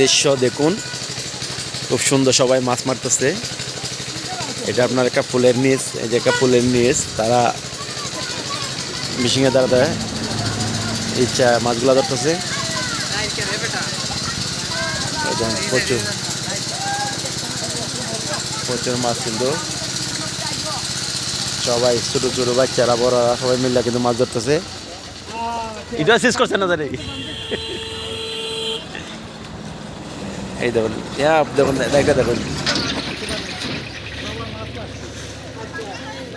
দৃশ্য দেখুন। খুব সুন্দর সবাই মাছ মারতেছে। এটা আপনার একটা ফুলের নিচ, এই যে একটা ফুলের নিচ, তারা মিশিংয়ে দাঁড়াতে ইচ্ছা মাছগুলো ধরতেছে। প্রচুর প্রচুর মাছ কিন্তু। সবাই ছোট ছোট বাচ্চারা, বড়রা সবাই মিলে কিন্তু মাছ ধরতেছে। এটা শেষ করছে না এই দেখুন ইয়া দেখুন দেখা দেখুন।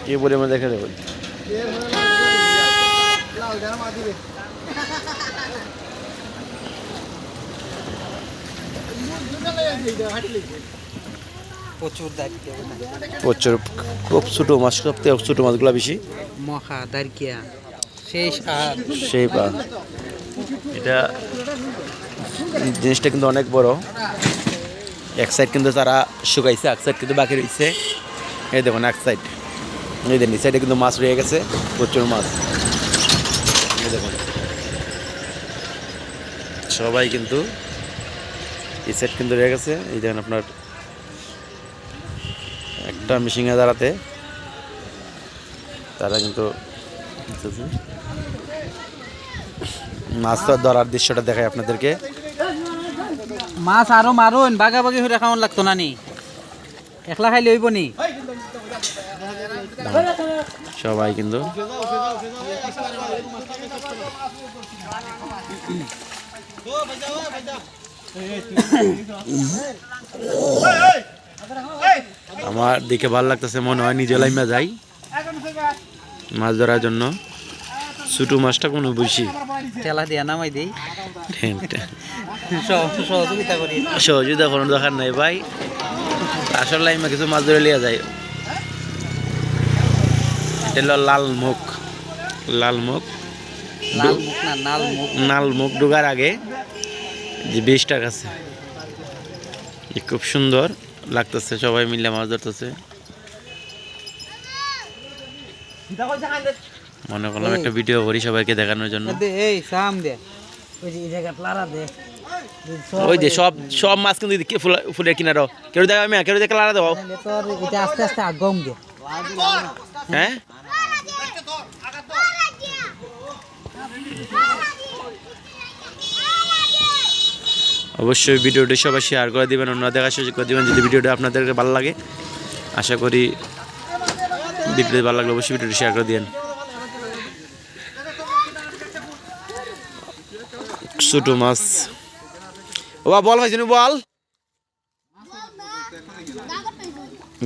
কি পরিমাণ দেখে দেখুন। প্রচুর প্রচুর খুব ছোটো মাছ সবথেকে ছোটো মাছগুলো বেশি। মহা শেষ আর সেই পা এটা জিনিসটা কিন্তু অনেক বড়। এক সাইড কিন্তু তারা শুকাইছে, এক সাইড কিন্তু বাকি রয়েছে এই দেখুন, এক সাইড এই দেখুন সাইডে কিন্তু মাছ রয়ে গেছে, প্রচুর মাছ। এই দেখুন। সবাই কিন্তু এই সাইড কিন্তু রয়ে গেছে। এই দেখুন আপনার একটা মেশিনে দাঁড়াতে তারা কিন্তু মাছ ধরার দৃশ্যটা দেখায় আপনাদেরকে। মাছ আরও মারুন বাগাবাগি হয়ে খাওয়ান লাগতো না নি একলা খাইলে হইব নি সবাই কিন্তু। আমার দেখে ভালো লাগতেছে, মনে হয় নিজে লাইমা যাই। মাছ ধরার জন্য। ছোটো মাছটা কোনো বেশি ঠেলা দিয়া নামাই দিই। সহযোগিতা করি। সহযোগিতা কোনো দরকার নাই ভাই। আসল লাইমা কিছু মাছ ধরে লিয়া যায়। এটা লাল মুখ। লাল মুখ। লাল মুখ না নাল মুখ। নাল মুখ ঢোকার আগে যে বীজটা আছে যে খুব সুন্দর লাগতেছে সবাই মিলে মাছ ধরতেছে। মনে করলাম একটা ভিডিও করি সবাইকে দেখানোর জন্য। এই সাম দে। ওই যে জায়গা লারা দে। ওই যে সব সব মাছ কিন্তু ফুলের কিনারও কেউ দেখা আমি কেউ দেখে লাড়া দেবো এটা আস্তে আস্তে আগম দে। হ্যাঁ? অবশ্যই ভিডিওটি সবাই শেয়ার করে দিবেন অন্যরা দেখার সুযোগ করে দিবেন। যদি ভিডিওটা আপনাদেরকে ভালো লাগে আশা করি ভিডিওটি ভালো লাগলে অবশ্যই ভিডিওটি শেয়ার করে দিন ছোটো মাছ। ও বল ভাইছি বল।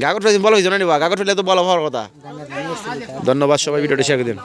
গাগর ফেলেছেন বল হয়েছে না গাগর ফেলে তো বল হওয়ার কথা। ধন্যবাদ সবাই, ভিডিওটি শেয়ার দিন।